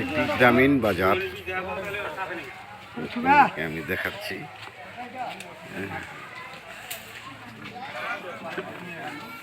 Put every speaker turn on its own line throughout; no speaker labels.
একটি গ্রামীণ বাজার। আমি দেখাচ্ছি।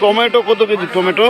টমেটো কত কেজি? টমেটো?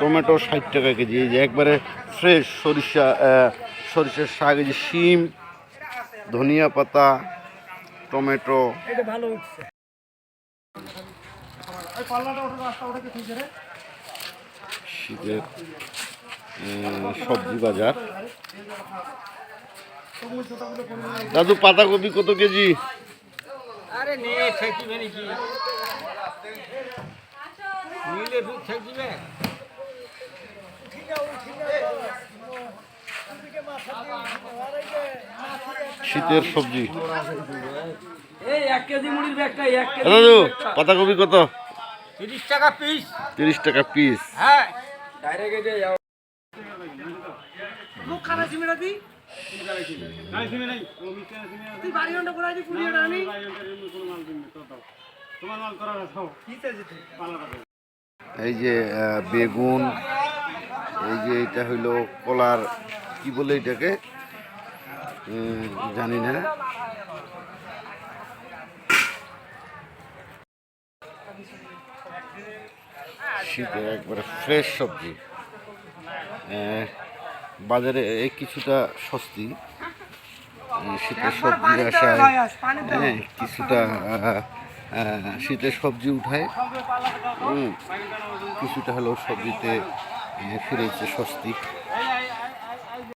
টমেটো ষাট টাকা কেজি। এই যে একবারে ফ্রেশ সরিষা সরিষার শাক এই যে শিম ধনিয়া পাতা টমেটো।
ভালো উঠছে।
শীতের সবজি বাজার। দাদু পাতাকপি কত কেজি?
আরে নিয়ে ঠেকিবে নাকি? নিলে তুই ঠেকিবে?
শীতের সবজি।
এই এক কেজি মুড়ির এক
এ দাদু পাতাকপি কত?
তিরিশ টাকা পিস
তিরিশ টাকা পিস
হ্যাঁ। ডাইরেক্ট
এই যে বেগুন, এই যে এটা হইল কলার, কি বলে এটাকে? জানি না। শীতে একবারে ফ্রেশ সবজি। বাজারে এই কিছুটা সস্তি শীতের সবজি আশায় হ্যাঁ কিছুটা শীতের সবজি উঠায়। কিছুটা হলেও সবজিতে ফিরেছে স্বস্তি।